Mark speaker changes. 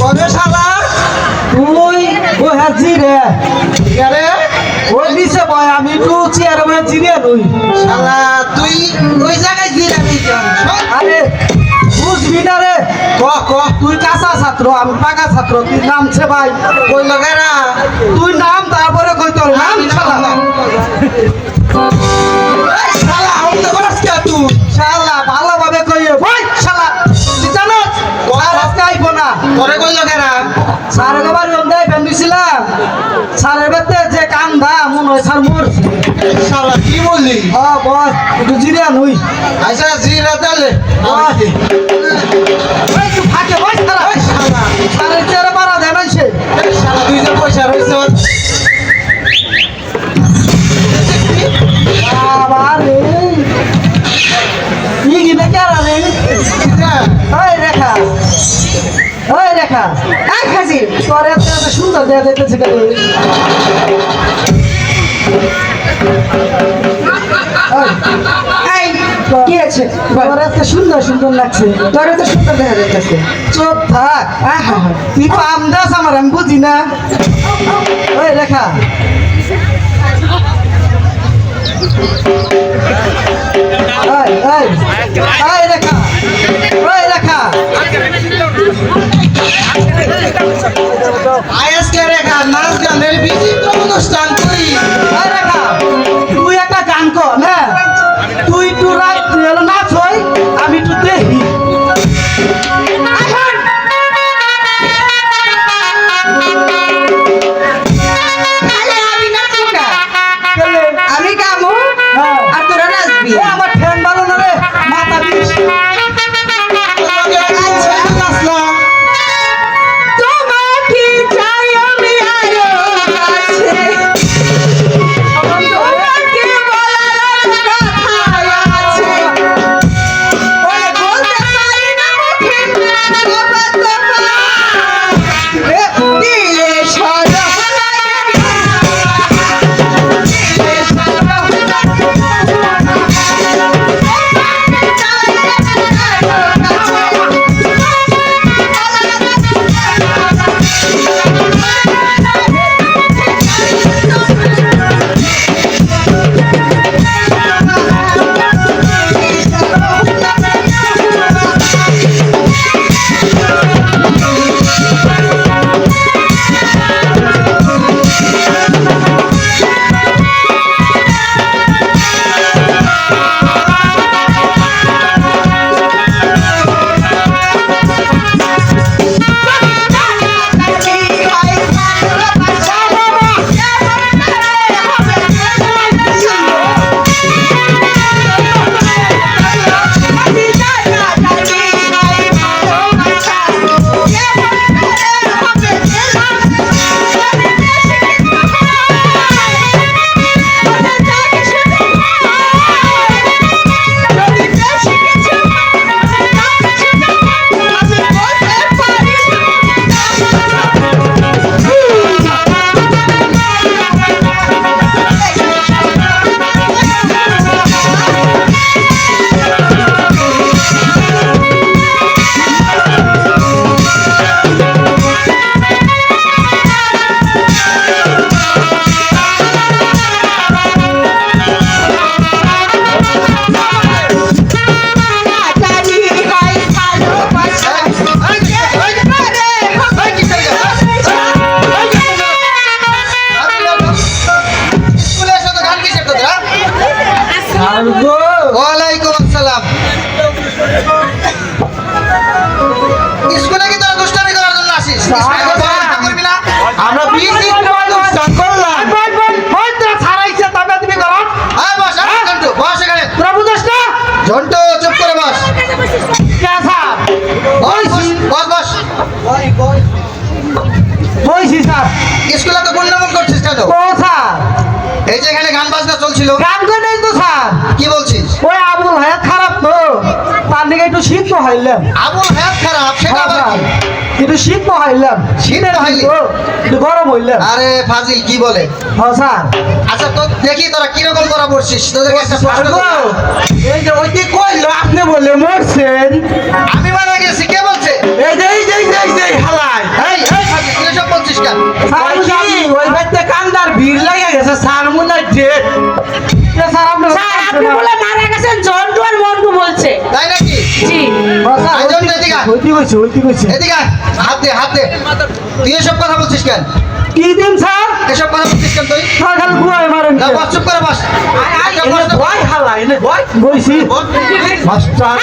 Speaker 1: কবে
Speaker 2: তুই ও জিরে
Speaker 1: আরে
Speaker 2: ওই বয়, আমি একটু চেয়ার বয়ে জিরে নই
Speaker 1: শালা, তুই ওই জায়গায় কেন?
Speaker 2: আরে, বুঝবি না রে।
Speaker 1: ক ক,
Speaker 2: তুই কাঁচা ছাত্র, আমি পাকা ছাত্র। তুই নামছে ভাই?
Speaker 1: কই লগেরা
Speaker 2: তুই নাম তারপরে কই তোর নাম, শালা? স্যার মরছে
Speaker 1: শালা কি বললি?
Speaker 2: হ্যাঁ বস একটু জিরে নই।
Speaker 1: আচ্ছা জিরা
Speaker 2: তুই ফাঁকে বস শালা
Speaker 1: শালা।
Speaker 2: স্যারের চেয়ারে মারা দেয় না সে।
Speaker 1: শালা তুই যে পয়সা রইছ
Speaker 2: আবার রে। ই গিনে কেরা রে? ওই রেখা। ওই রেখা। এই খাসি তোর এত সুন্দর দেয়া যাইতেছে কেন? এত সুন্দর সুন্দর লাগছে।
Speaker 3: তোর তো সুন্দর দেখা যাইতেছে।
Speaker 2: চোখ থাক। তুই পাম দাস আমার, আমি বুঝি ওই, রেখা।
Speaker 1: নাচ গানের বিচিত্র অনুষ্ঠান তুই এই যে এখানে গান বাজনা চলছিল।
Speaker 2: গান করে নেই তো স্যার।
Speaker 1: কি বলছিস?
Speaker 2: ওই আবুল হায়াত খারাপ তো। তার দিকে একটু শীত হাইলাম
Speaker 1: আবুল হায়াত খারাপ সেটা আবার কি?
Speaker 2: একটু শীত হাইলাম
Speaker 1: শীত পোহাইলি?
Speaker 2: একটু গরম হইলাম।
Speaker 1: আরে ফাজিল কি বলে?
Speaker 2: হ্যাঁ স্যার।
Speaker 1: আচ্ছা তো দেখি তোরা কীরকম করা পড়ছিস তোদেরকে একটা প্রশ্ন করব।
Speaker 2: এই যে ওই যে কইলো আপনি বলে মরছেন।
Speaker 1: আমি মারা গেছি কে বলছে?
Speaker 2: আপনি বলে মারা গেছেন জন্টু আর মন্টু বলছে। তাই নাকি? জি। একজন এদিকে হইতি কইছে হইতি কইছে।
Speaker 4: এদিকে হাতে হাতে তুই এসব কথা বলছিস কেন?
Speaker 2: কি দিন স্যার?
Speaker 4: এসব কথা বলছিস কেন তুই?
Speaker 2: স্যার খালি গুয়ায় মারেন
Speaker 4: না বাস চুপ করে বাস।
Speaker 2: ভয় হালা এনে ভয়। বইছি। মাস্টার।